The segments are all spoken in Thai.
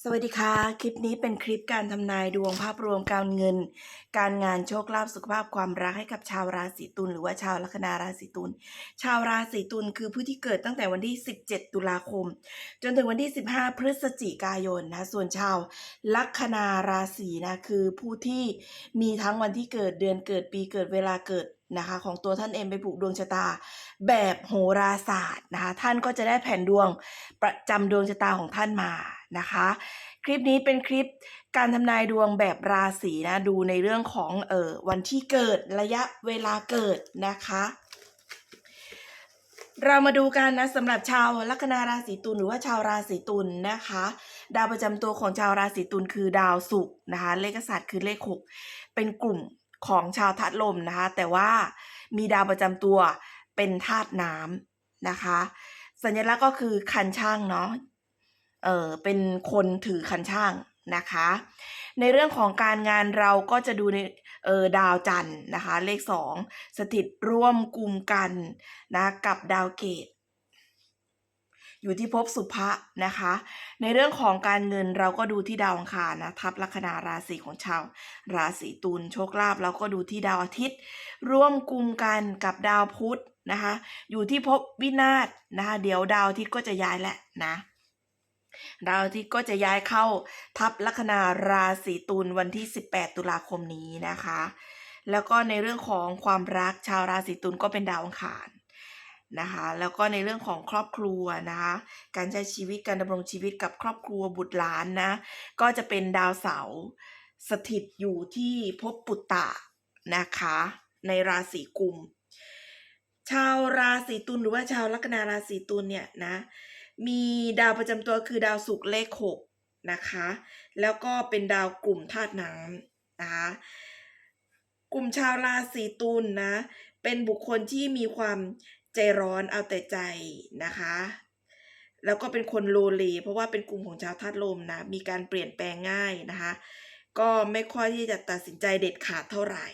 สวัสดีค่ะ คลิปนี้เป็นคลิปการทำนายดวงภาพรวมการเงิน การงานโชคลาภสุขภาพความรักให้กับชาวราศีตุลหรือว่าชาวลัคนาราศีตุลชาวราศีตุลคือผู้ที่เกิดตั้งแต่วันที่ 17 ตุลาคม จนถึงวันที่ 15 พฤศจิกายนนะส่วนชาวลัคนาราศีนะคือผู้ที่มีทั้งวันที่เกิดเดือนเกิดปีเกิดเวลาเกิดนะคะของตัวท่านเองไปผูกดวงชะตาแบบโหราศาสตร์นะคะท่านก็จะได้แผ่นดวงประจำดวงชะตาของท่านมา นะคะ คลิปนี้เป็นคลิปการทำนายดวงแบบราศีนะ ดูในเรื่องของเออวันที่เกิดระยะเวลาเกิดนะคะ เรามาดูกันนะสำหรับชาวลัคนาราศีตุลหรือว่าชาวราศีตุลนะคะ ดาวประจำตัวของชาวราศีตุลคือดาวศุกร์นะคะ เลขศาสตร์คือเลขหกเป็นกลุ่มของชาวธาตุลมนะคะ แต่ว่ามีดาวประจำตัวเป็นธาตุน้ำนะคะ สัญลักษณ์ก็คือคันช่างเนาะ เออเป็นคนถือคันช่างนะคะ ในเรื่องของการงานเราก็จะดูในเออดาวจันทร์นะคะ เลขสองสถิตร่วมกลุ่มกันนะกับดาวเกต อยู่ที่ภพสุภะนะคะ ในเรื่องของการเงินเราก็ดูที่ดาวอังคารนะทับลัคนาราศีของชาว ราศีตุลโชคลาภเราก็ดูที่ดาวอาทิตย์ ร่วมกลุ่มกันกับดาวพุธนะคะ อยู่ที่ภพวินาศนะคะ เดี๋ยวดาวอาทิตย์ก็จะย้ายแหละนะ ดาวอาทิตย์ก็จะย้ายเข้าทับลัคนาราศีตุลวันที่ 18 ตุลาคมนี้นะคะ แล้วก็ในเรื่องของความรักชาวราศีตุลก็เป็นดาวอังคารนะคะแล้วก็ในเรื่องของครอบครัวนะคะการใช้ชีวิตการดำรงชีวิตกับครอบครัวบุตรหลานนะก็จะเป็นดาวเสาร์สถิตอยู่ที่ภพปุตตะนะคะในราศีกุม ชาวราศีตุลหรือว่าชาวลัคนาราศีตุลเนี่ยนะ มีดาวประจำตัวคือดาวศุกร์เลขหกนะคะ แล้วก็เป็นดาวกลุ่มธาตุน้ำนะคะ กลุ่มชาวราศีตุลนะ เป็นบุคคลที่มีความใจร้อนเอาแต่ใจนะคะ แล้วก็เป็นคนโลเล เพราะว่าเป็นกลุ่มของชาวธาตุลมนะ มีการเปลี่ยนแปลงง่ายนะคะ ก็ไม่ค่อยที่จะตัดสินใจเด็ดขาดเท่าไหร่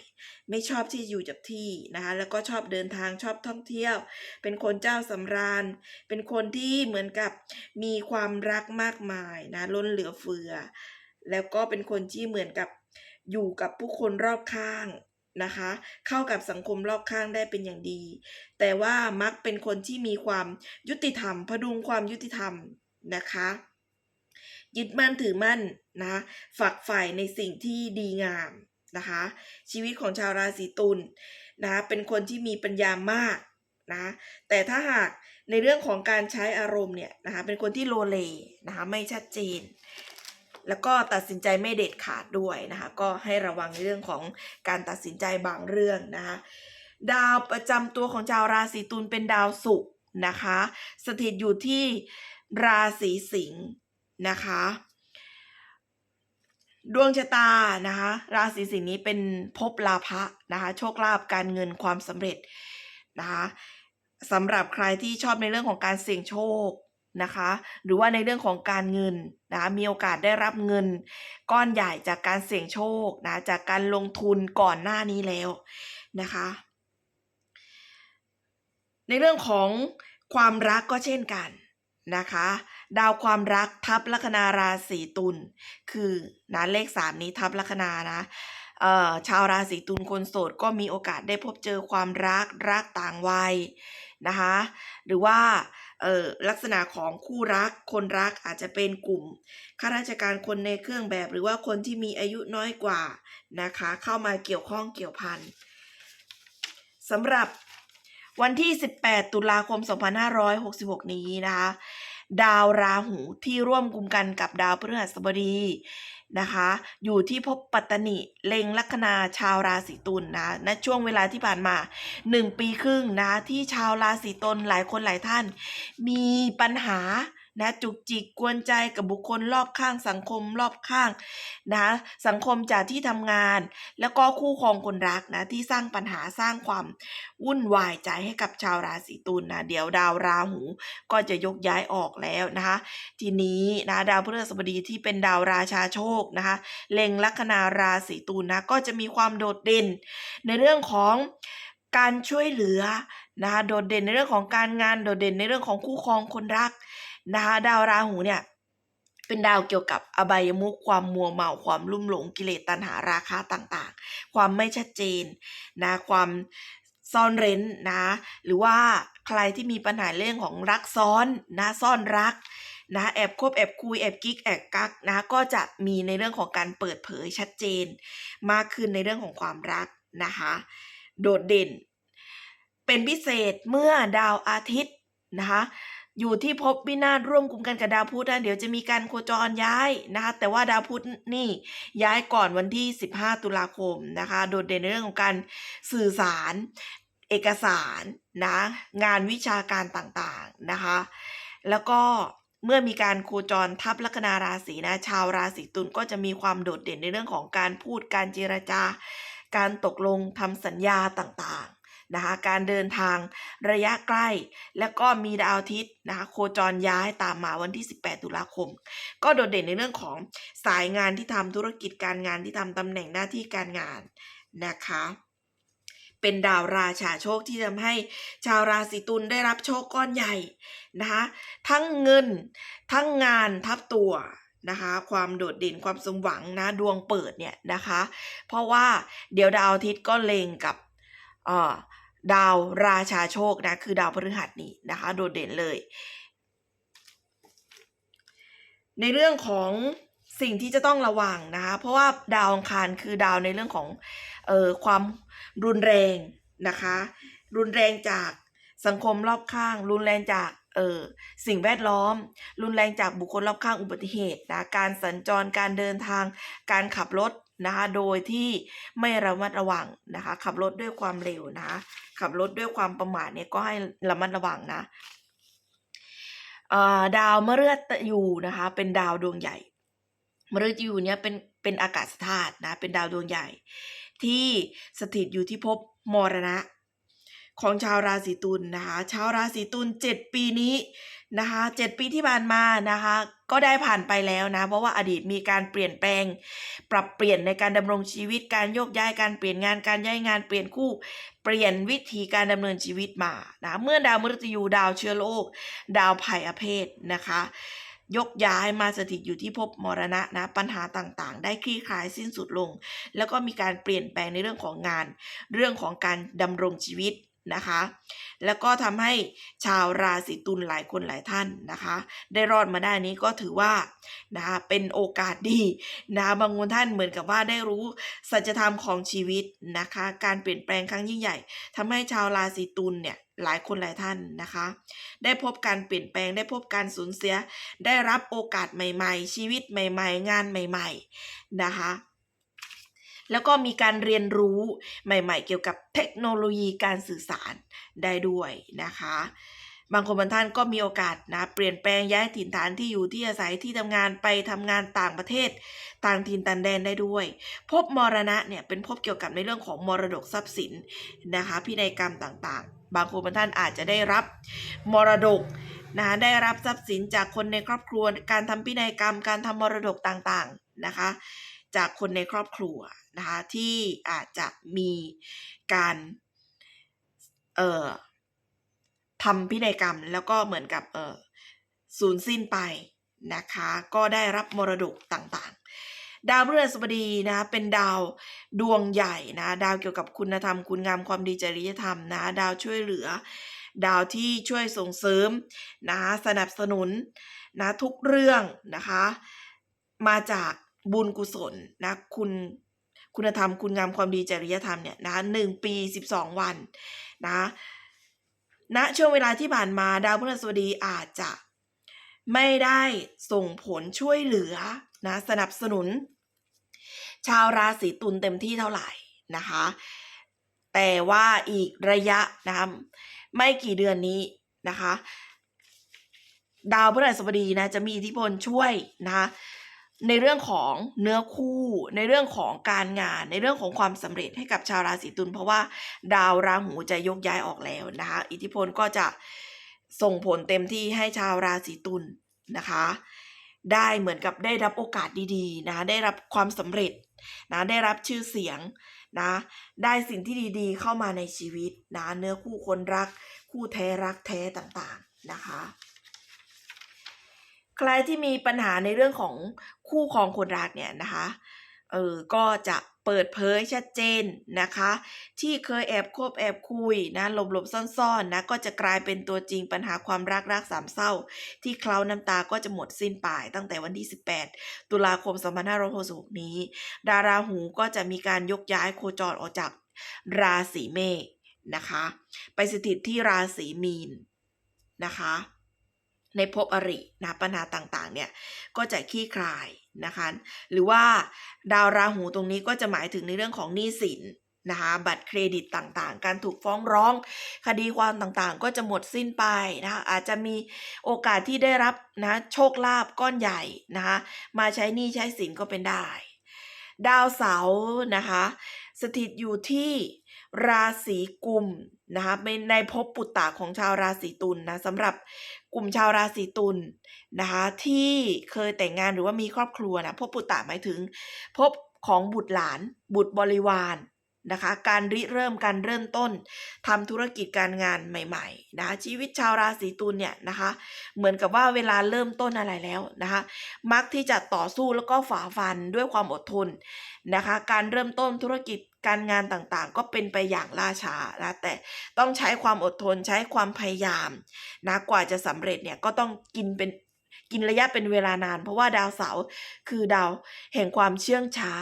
ไม่ชอบที่อยู่กับที่นะคะแล้วก็ชอบเดินทางชอบท่องเที่ยว เป็นคนเจ้าสำราญ เป็นคนที่เหมือนกับมีความรักมากมายนะล้นเหลือเฟือ แล้วก็เป็นคนที่เหมือนกับอยู่กับผู้คนรอบข้างนะคะ เข้ากับสังคมรอบข้างได้เป็นอย่างดี แต่ว่ามักเป็นคนที่มีความยุติธรรม พดุงความยุติธรรมนะคะยึดมั่นถือมั่นนะฝักใฝ่ในสิ่งที่ดีงาม นะคะ ชีวิตของชาวราศีตุลนะเป็นคนที่มีปัญญามากนะแต่ถ้าหากในเรื่องของการใช้อารมณ์เนี่ยนะคะเป็นคนที่โลเลนะคะไม่ชัดเจน แล้วก็ตัดสินใจไม่เด็ดขาดด้วยนะคะก็ให้ระวังในเรื่องของการตัดสินใจบางเรื่องนะคะดาวประจำตัวของชาวราศีตุลเป็นดาวศุกร์นะคะ สถิตอยู่ที่ราศีสิงห์นะคะ ดวงชะตานะคะ ราศีสิงห์นี้เป็นภพลาภะนะคะ โชคลาภการเงินความสำเร็จนะคะสำหรับใครที่ชอบในเรื่องของการเสี่ยงโชคนะคะ หรือว่าในเรื่องของการเงินนะคะมีโอกาสได้รับเงิน ก้อนใหญ่จากการเสี่ยงโชคนะจากการลงทุนก่อนหน้านี้แล้วนะคะ ในเรื่องของความรักก็เช่นกันนะคะ ดาวความรักทับลัคนาราศีตุลคือนะเลขสามนี้ทับลัคนานะเอ่อชาวราศีตุลคนโสดก็มีโอกาสได้พบเจอความรักรักต่างวัยนะคะหรือว่าเอ่อลักษณะของคู่รักคนรักอาจจะเป็นกลุ่มข้าราชการคนในเครื่องแบบ หรือว่าคนที่มีอายุน้อยกว่านะคะเข้ามาเกี่ยวข้องเกี่ยวพันสำหรับวันที่ 18 ตุลาคม 2566 นี้นะคะ ดาวราหูที่ร่วมกลุ่มกันกับดาวพฤหัสบดีนะคะ อยู่ที่ภพปัตตนิเล็งลัคนาชาวราศีตุลนะณช่วงเวลาที่ผ่านมา 1 ปีครึ่งนะที่ชาวราศีตุลหลายคนหลายท่าน มีปัญหา นะจุกจิกกวนใจกับบุคคลรอบข้างสังคมรอบข้างนะสังคมจากที่ทำงาน แล้วก็คู่ครองคนรักนะที่สร้างปัญหาสร้างความวุ่นวายใจให้กับชาวราศีตุลนะเดี๋ยวดาวราหูก็จะยกย้ายออกแล้วนะคะ ทีนี้นะดาวพฤหัสบดีที่เป็นดาวราชาโชคนะคะเล็งลัคนาราศีตุลนะก็จะมีความโดดเด่น ในเรื่องของการช่วยเหลือนะคะโดดเด่นในเรื่องของการงานโดดเด่นในเรื่องของคู่ครองคนรัก นะคะดาวราหูเนี่ยเป็นดาวเกี่ยวกับอบายมุขความมัวเมาความลุ่มหลงกิเลสตัณหาราคะต่างๆ ความไม่ชัดเจนนะความซ่อนเร้นนะหรือว่าใครที่มีปัญหาเรื่องของรักซ้อนนะซ่อนรักนะแอบคบแอบคุยแอบกิ๊กแอบกักนะก็จะมีในเรื่องของการเปิดเผยชัดเจน มากขึ้นในเรื่องของความรักนะคะโดดเด่น เป็นพิเศษเมื่อดาวอาทิตย์นะคะ อยู่ที่ภพวินาศร่วมกลุ่มกันกับดาวพุธนะเดี๋ยวจะมีการโคจรย้ายนะคะแต่ว่าดาวพุธนี่ย้ายก่อนวันที่ 15 ตุลาคมนะคะโดดเด่นในเรื่องของการสื่อสารเอกสารนะงานวิชาการต่างๆนะคะแล้วก็เมื่อมีการโคจรทับลัคนาราศีนะชาวราศีตุลก็จะมีความโดดเด่นในเรื่องของการพูดการเจรจาการตกลงทำสัญญาต่างๆ นะคะการเดินทางระยะใกล้ แล้วก็มีดาวอาทิตย์นะคะโคจรย้ายตามมาวันที่ 18 ตุลาคม ก็โดดเด่นในเรื่องของสายงานที่ทำธุรกิจการงานที่ทำตำแหน่งหน้าที่การงานนะคะเป็นดาวราชาโชคที่ทำให้ชาวราศีตุลได้รับโชคก้อนใหญ่นะคะทั้งเงินทั้งงานทับตัวนะคะความโดดเด่นความสมหวังนะดวงเปิดเนี่ยนะคะ เพราะว่าเดี๋ยวดาวอาทิตย์ก็เล็งกับเอ่อ ดาวราชาโชคนะคือดาวพฤหัสนี่นะคะ โดดเด่นเลย ในเรื่องของสิ่งที่จะต้องระวังนะคะ เพราะว่าดาวอังคารคือดาวในเรื่องของเอ่อความรุนแรงนะคะ รุนแรงจากสังคมรอบข้าง รุนแรงจากเออสิ่งแวดล้อม รุนแรงจากบุคคลรอบข้างอุบัติเหตุนะการสัญจรการเดินทาง การขับรถ นะคะโดยที่ไม่ระมัดระวังนะคะขับรถด้วยความเร็วนะคะขับรถด้วยความประมาทเนี่ยก็ให้ระมัดระวังนะเอ่อดาวมฤตยูนะคะเป็นดาวดวงใหญ่มฤตยูเนี่ยเป็นเป็นอากาศธาตุนะเป็นดาวดวงใหญ่ ที่สถิตอยู่ที่ภพมรณะ ของชาวราศีตุลนะคะ ชาวราศีตุลเจ็ดปีนี้นะคะเจ็ดปีที่ผ่านมานะคะ ก็ได้ผ่านไปแล้วนะ เพราะว่าอดีตมีการเปลี่ยนแปลง ปรับเปลี่ยนในการดำรงชีวิตการโยกย้ายการเปลี่ยนงานการย้ายงานเปลี่ยนคู่เปลี่ยนวิธีการดำเนินชีวิตมานะเมื่อดาวมฤตยูดาวเชื้อโรคดาวภัยอเพศนะคะยกย้ายมาสถิตอยู่ที่ภพมรณะนะปัญหาต่างๆ ได้คลี่คลายสิ้นสุดลง แล้วก็มีการเปลี่ยนแปลงในเรื่องของงาน เรื่องของการดำรงชีวิต นะคะ แล้วก็ทำให้ชาวราศีตุลหลายคนหลายท่านนะคะ ได้รอดมาได้นี้ก็ถือว่านะคะเป็นโอกาสดีนะคะบางคนท่านเหมือนกับว่าได้รู้สัจธรรมของชีวิตนะคะ การเปลี่ยนแปลงครั้งยิ่งใหญ่ทำให้ชาวราศีตุลเนี่ยหลายคนหลายท่านนะคะ ได้พบการเปลี่ยนแปลงได้พบการสูญเสีย ได้รับโอกาสใหม่ ๆ ชีวิตใหม่ ๆ งานใหม่ ๆ นะคะ แล้วก็มีการเรียนรู้ใหม่ๆ เกี่ยวกับเทคโนโลยีการสื่อสารได้ด้วยนะคะ บางคนบางท่านก็มีโอกาสนะเปลี่ยนแปลงย้ายถิ่นฐานที่อยู่ที่อาศัยที่ทำงานไปทำงานต่างประเทศ ต่างถิ่นต่างแดนได้ด้วย พบมรณะเนี่ยเป็นพบเกี่ยวกับในเรื่องของมรดกทรัพย์สินนะคะพินัยกรรมต่างๆ บางคนบางท่านอาจจะได้รับมรดกนะคะได้รับทรัพย์สินจากคนในครอบครัว การทำพินัยกรรม การทำมรดกต่างๆนะคะ จากคนในครอบครัวนะคะที่อาจจะมีการเอ่อทำพินัยกรรม แล้วก็เหมือนกับเอ่อสูญสิ้นไปนะคะก็ได้รับมรดกต่างๆ ดาวพฤหัสบดีนะเป็นดาวดวงใหญ่นะดาวเกี่ยวกับคุณธรรม คุณงามความดีจริยธรรมนะดาวช่วยเหลือ ดาวที่ช่วยส่งเสริมนะสนับสนุนนะทุกเรื่องนะคะมาจาก บุญกุศลนะคุณคุณธรรมคุณงามความดีจริยธรรมเนี่ยนะคะหนึ่งปีสิบสองวันนะณช่วงเวลาที่ผ่านมาดาวพฤหัสบดีอาจจะไม่ได้ส่งผลช่วยเหลือนะสนับสนุน ชาวราศีตุลเต็มที่เท่าไหร่นะคะแต่ว่าอีกระยะนะคะไม่กี่เดือนนี้นะคะ ดาวพฤหัสบดีนะจะมีอิทธิพลช่วยนะคะ ในเรื่องของเนื้อคู่ ในเรื่องของการงาน ในเรื่องของความสำเร็จให้กับชาวราศีตุลเพราะว่าดาวราหูจะยกย้ายออกแล้วนะคะ อิทธิพลก็จะส่งผลเต็มที่ให้ชาวราศีตุลนะคะ ได้เหมือนกับได้รับโอกาสดีๆนะได้รับความสำเร็จนะได้รับชื่อเสียงนะได้สิ่งที่ดีๆ เข้ามาในชีวิตนะเนื้อคู่คนรัก คู่แท้รักแท้ต่างๆนะคะ ใครที่มีปัญหาในเรื่องของคู่ครองคนรักเนี่ยนะคะ เออ ก็จะเปิดเผยชัดเจนนะคะ ที่เคยแอบคบแอบคุยนะหลบหลบๆซ่อนๆนะก็จะกลายเป็นตัวจริงปัญหาความรักรักสามเศร้า ที่เคล้าน้ำตาก็จะหมดสิ้นไปตั้งแต่วันที่ 18 ตุลาคม 2566 นี้ ดาราหูก็จะมีการยกย้ายโคจรออกจากราศีเมษนะคะ ไปสถิตที่ราศีมีนนะคะ ในภพอรินะปัญหาต่างๆเนี่ยก็จะคลี่คลายนะคะ หรือว่าดาวราหูตรงนี้ก็จะหมายถึงในเรื่องของหนี้สินนะคะบัตรเครดิตต่างๆ การถูกฟ้องร้อง คดีความต่างๆ ก็จะหมดสิ้นไปนะคะอาจจะมีโอกาสที่ได้รับนะโชคลาภก้อนใหญ่นะคะมาใช้หนี้ใช้สินก็เป็นได้ ดาวเสาร์นะคะสถิตอยู่ที่ราศีกุม นะคะเป็นในภพปุตตะของชาวราศีตุลนะสำหรับกลุ่มชาวราศีตุลนะคะที่เคยแต่งงานหรือว่ามีครอบครัวนะภพปุตตะหมายถึงภพของบุตรหลาน บุตรบริวาร นะคะ การริเริ่มการเริ่มต้นทำธุรกิจการงานใหม่ๆนะคะชีวิตชาวราศีตุลเนี่ยนะคะ เหมือนกับว่าเวลาเริ่มต้นอะไรแล้วนะคะ มักที่จะต่อสู้แล้วก็ฝ่าฟันด้วยความอดทนนะคะ การเริ่มต้นธุรกิจการงานต่างๆ ก็เป็นไปอย่างล่าช้านะแต่ต้องใช้ความอดทนใช้ความพยายามนะกว่าจะสำเร็จเนี่ยก็ต้องกินเป็นกินระยะเป็นเวลานาน เพราะว่าดาวเสาร์คือดาวแห่งความเชื่องช้า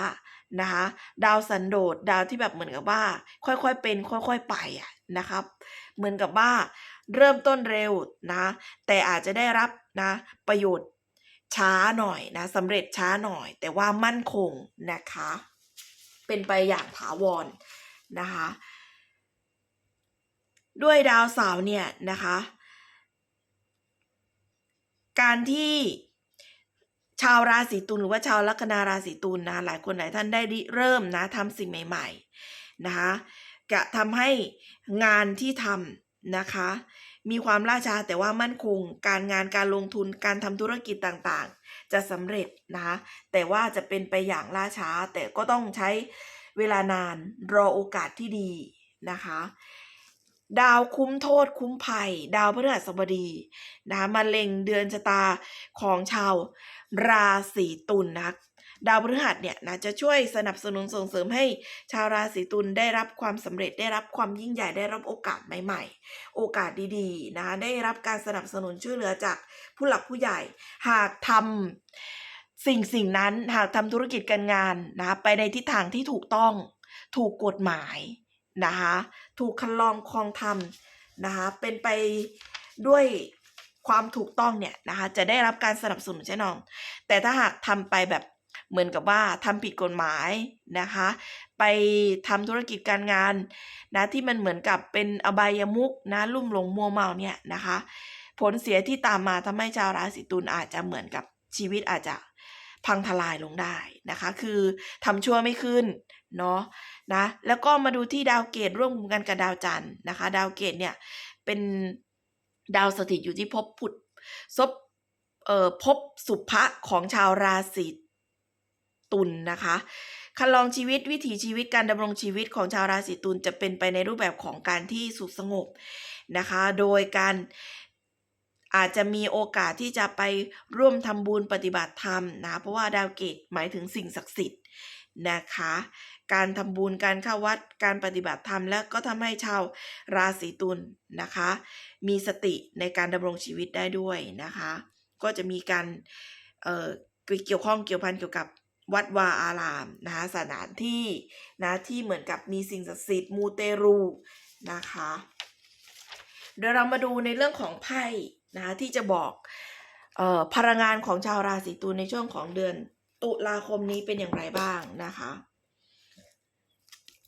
นะคะดาวสันโดษดาวที่แบบเหมือนกับว่า ค่อยๆเป็น ค่อย ๆ ไปอะนะครับ เหมือนกับว่าเริ่มต้นเร็วนะแต่อาจจะได้รับนะประโยชน์ช้าหน่อยนะสำเร็จช้าหน่อย แต่ว่ามั่นคงนะคะ เป็นไปอย่างถาวรนะคะด้วยดาวเสาร์เนี่ยนะคะ การที่ ชาวราศีตุลหรือว่าชาวลัคนาราศีตุลนะหลายคนหลายท่านได้เริ่มนะทำสิ่งใหม่ ๆนะคะจะทำให้งานที่ทำนะคะ มีความล่าช้าแต่ว่ามั่นคง การงานการลงทุนการทำธุรกิจต่างๆ จะสำเร็จนะคะแต่ว่าจะเป็นไปอย่างล่าช้า แต่ก็ต้องใช้เวลานานรอโอกาสที่ดีนะคะ ดาวคุ้มโทษคุ้มภัย ดาวพฤหัสบดีนะคะมาเล็งเดือนชะตาของชาว ราศีตุลนะดาวพฤหัสเนี่ยนะจะช่วยสนับสนุนส่งเสริมให้ชาวราศีตุลได้รับความสำเร็จได้รับความยิ่งใหญ่ได้รับโอกาสใหม่ๆ โอกาสดีๆนะคะได้รับการสนับสนุนช่วยเหลือจากผู้หลักผู้ใหญ่ หากทำสิ่งสิ่งนั้นหากทำธุรกิจการงานนะคะไปในทิศทางที่ถูกต้อง ถูกกฎหมายนะคะถูกคันลองคลองธรรมนะคะเป็นไปด้วย ความถูกต้องเนี่ยนะคะจะได้รับการสนับสนุนแน่น้อนแต่ถ้าหากทำไปแบบเหมือนกับว่าทำผิดกฎหมายนะคะ ไปทำธุรกิจการงานนะที่มันเหมือนกับเป็นอบายมุกนะลุ่มหลงมัวเมาเนี่ยนะคะ ผลเสียที่ตามมาทำให้ชาวราศีตุลอาจจะเหมือนกับชีวิตอาจจะพังทลายลงได้นะคะ คือทำชั่วไม่ขึ้นเนาะนะแล้วก็มาดูที่ดาวเกตร่วมกันกับดาวจันทร์นะคะ ดาวเกตเนี่ยเป็น ดาวสถิตอยู่ที่ภพพุธศพเอ่อภพสุภะของชาวราศีตุลนะคะคันลองชีวิตวิถีชีวิตการดำรงชีวิตของชาวราศีตุลจะเป็นไปในรูปแบบของการที่สุขสงบนะคะ โดยการอาจจะมีโอกาสที่จะไปร่วมทำบุญปฏิบัติธรรมนะ เพราะว่าดาวเกตหมายถึงสิ่งศักดิ์สิทธิ์นะคะ การทำบุญการเข้าวัดการปฏิบัติธรรมแล้วก็ทำให้ชาวราศีตุลนะคะ มีสติในการดำรงชีวิตได้ด้วยนะคะ ก็จะมีการเอ่อเกี่ยวข้องเกี่ยวพันเกี่ยวกับวัดวาอารามนะคะสถานที่นะที่เหมือนกับมีสิ่งศักดิ์สิทธิ์มูเตรูนะคะเดี๋ยวเรามาดูในเรื่องของไพ่นะคะที่จะบอกเอ่อพลังงานของชาวราศีตุลในช่วงของเดือนตุลาคมนี้เป็นอย่างไรบ้างนะคะ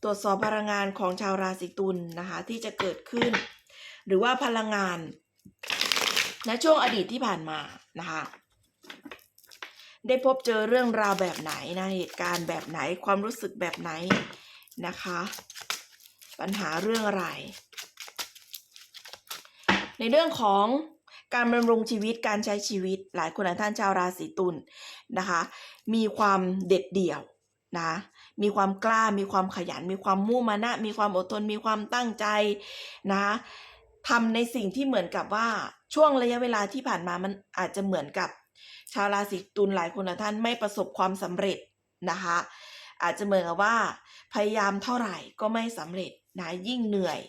ตรวจสอบพลังงานของชาวราศีตุลนะคะที่จะเกิดขึ้น หรือว่าพลังงานในช่วงอดีตที่ผ่านมานะคะได้พบเจอเรื่องราวแบบไหนนะเหตุการณ์แบบไหนความรู้สึกแบบไหนนะคะ ปัญหาเรื่องอะไร ในเรื่องของการดำรงชีวิตการใช้ชีวิตหลายคนหลายท่านชาวราศีตุลนะคะ มีความเด็ดเดี่ยวนะ มีความกล้า มีความขยัน มีความมุ่งมานะ มีความอดทน มีความตั้งใจนะทำในสิ่งที่เหมือนกับว่าช่วงระยะเวลาที่ผ่านมามันอาจจะเหมือนกับ ชาวราศีตุลหลายคนท่านไม่ประสบความสำเร็จนะคะอาจจะเหมือนกับว่า พยายามเท่าไหร่ก็ไม่สำเร็จนะยิ่งเหนื่อย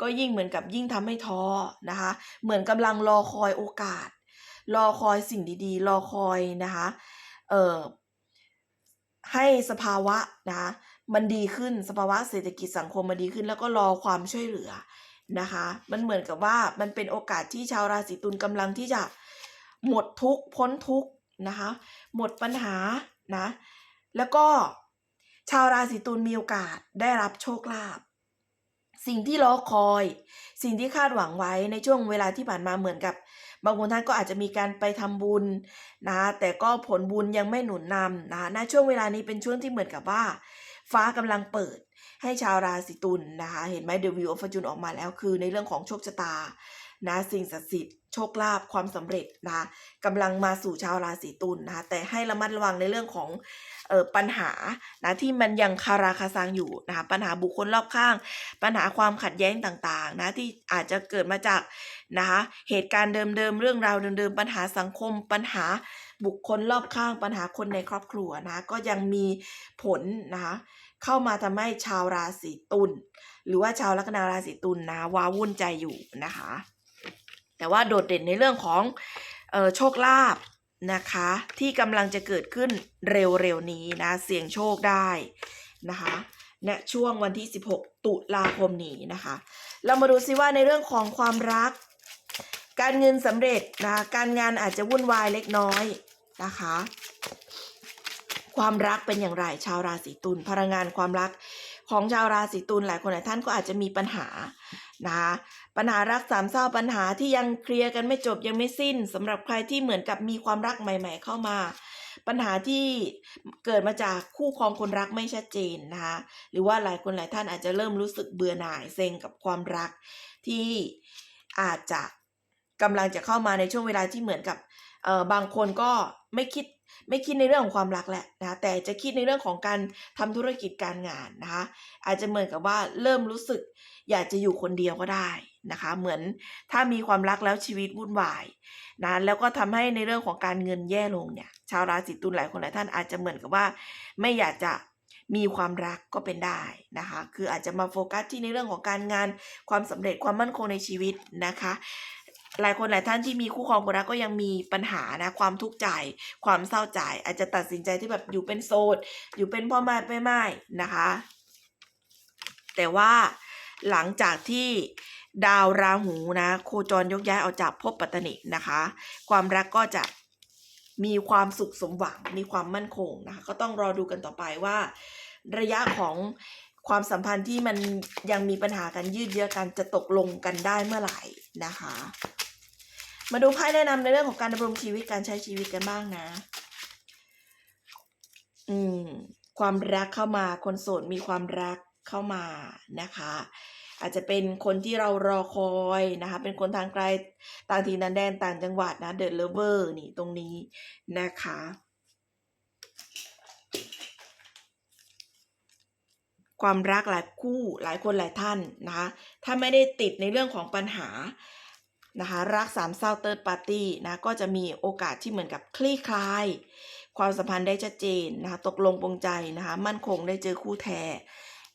ก็ยิ่งเหมือนกับยิ่งทำให้ท้อนะคะ เหมือนกำลังรอคอยโอกาส รอคอยสิ่งดีๆ รอคอยนะคะเอ่อ ให้สภาวะนะมันดีขึ้นสภาวะเศรษฐกิจสังคมมันดีขึ้น แล้วก็รอความช่วยเหลือนะคะ มันเหมือนกับว่ามันเป็นโอกาสที่ชาวราศีตุลกำลังที่จะหมดทุกข์พ้นทุกข์นะคะ หมดปัญหานะแล้วก็ชาวราศีตุลมีโอกาสได้รับโชคลาภสิ่งที่รอคอย สิ่งที่คาดหวังไว้ในช่วงเวลาที่ผ่านมาเหมือนกับ บางคนท่านก็อาจจะมีการไปทำบุญนะแต่ก็ผลบุญยังไม่หนุนนำนะณช่วงเวลานี้เป็นช่วงที่เหมือนกับว่า ฟ้ากำลังเปิดให้ชาวราศีตุลนะคะ เห็นไหมเดวิวออฟจูนออกมาแล้วคือในเรื่องของโชคชะตา นะสิ่งศักดิ์สิทธิ์โชคลาภความสำเร็จนะกำลังมาสู่ชาวราศีตุลนะคะแต่ให้ระมัดระวังในเรื่องของออปัญหานะที่มันยังคาราคาซังอยู่นะคะปัญหาบุคคลรอบข้าง ปัญหาความขัดแย้งต่างๆนะที่อาจจะเกิดมาจากนะคะเหตุการณ์เดิมๆเรื่องราวเดิมๆปัญหาสังคม ปัญหาบุคคลรอบข้าง ปัญหาคนในครอบครัวนะก็ยังมีผลนะคะเข้ามาทำให้ชาวราศีตุลหรือว่าชาวลัคนาราศีตุลนะว้าวุ่นใจอยู่นะคะ แต่ว่าโดดเด่นในเรื่องของออโชคลาภนะคะ ที่กำลังจะเกิดขึ้นเร็วๆนี้นะ เสี่ยงโชคได้นะคะณช่วงวันที่ 16 ตุลาคมนี้นะคะ เรามาดูซิว่าในเรื่องของความรัก การเงินสำเร็จนะการงานอาจจะวุ่นวายเล็กน้อยนะคะ ความรักเป็นอย่างไรชาวราศีตุลพลังงานความรักของชาวราศีตุลหลายคนหลายท่านก็อาจจะมีปัญหานะคะ ปัญหารักสามเศร้าปัญหาที่ยังเคลียร์กันไม่จบยังไม่สิ้นสำหรับใครที่เหมือนกับมีความรักใหม่ ๆ เข้ามา ปัญหาที่เกิดมาจากคู่ครองคนรักไม่ชัดเจนนะคะหรือว่าหลายคนหลายท่านอาจจะเริ่มรู้สึกเบื่อหน่ายเซ็งกับความรักที่อาจจะกำลังจะเข้ามาในช่วงเวลาที่เหมือนกับเออบางคนก็ไม่คิดไม่คิดในเรื่องของความรักแหละนะคะแต่จะคิดในเรื่องของการทำธุรกิจการงานนะคะอาจจะเหมือนกับว่าเริ่มรู้สึก อยากจะอยู่คนเดียวก็ได้นะคะ เหมือนถ้ามีความรักแล้วชีวิตวุ่นวายนะแล้วก็ทำให้ในเรื่องของการเงินแย่ลงเนี่ย ชาวราศีตุลหลายคนหลายท่านอาจจะเหมือนกับว่า ไม่อยากจะมีความรักก็เป็นได้นะคะ คืออาจจะมาโฟกัสที่ในเรื่องของการงานความสำเร็จความมั่นคงในชีวิตนะคะ หลายคนหลายท่านที่มีคู่ครองคนรักก็ยังมีปัญหานะความทุกข์ใจ ความเศร้าใจ อาจจะตัดสินใจที่แบบอยู่เป็นโสดอยู่เป็นพ่อแม่ไม่ไม่นะคะ แต่ว่า หลังจากที่ดาวราหูนะ โคจรยกย้ายออกจากภพปัตตนินะคะ ความรักก็จะมีความสุขสมหวังมีความมั่นคงนะคะ ก็ต้องรอดูกันต่อไปว่า ระยะของความสัมพันธ์ที่มันยังมีปัญหากันยืดเยื้อกันจะตกลงกันได้เมื่อไหร่นะคะ มาดูไพ่แนะนำในเรื่องของการดำรงชีวิตการใช้ชีวิตกันบ้างนะ อืม ความรักเข้ามาคนโสดมีความรัก เข้ามานะคะ อาจจะเป็นคนที่เรารอคอยนะคะ เป็นคนทางไกลต่างถิ่นต่างแดนต่างจังหวัดนะเด e เลเวอร์นี่ตรงนี้นะคะความรักหลายคู่หลายคนหลายท่านนะคะถ้าไม่ได้ติดในเรื่องของปัญหานะคะรักสามเศร้าเติร์ดปาร์ตี้นะก็จะมีโอกาสที่เหมือนกับคลี่คลาย ความสัมพันธ์ได้ชัดเจนนะคะตกลงปรงใจนะคะมั่นคงได้เจอคู่แท้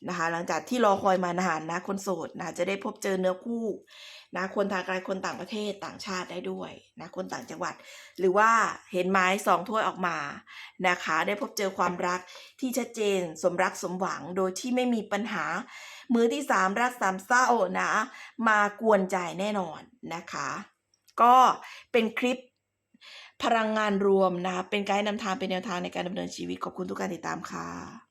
นะคะ หลังจากที่รอคอยมานานนะคนโสดนะจะได้พบเจอเนื้อคู่นะคนทางไกลคนต่างประเทศต่างชาติได้ด้วยนะคนต่างจังหวัด หรือว่าเห็นไม้สองถ้วยออกมานะคะ ได้พบเจอความรักที่ชัดเจนสมรักสมหวังโดยที่ไม่มีปัญหา มือที่สามรักสามเศร้านะ มากวนใจแน่นอนนะคะ ก็เป็นคลิปพลังงานรวมนะคะเป็นไกด์นำทางเป็นแนวทางในการดำเนินชีวิตขอบคุณทุกการติดตามค่ะ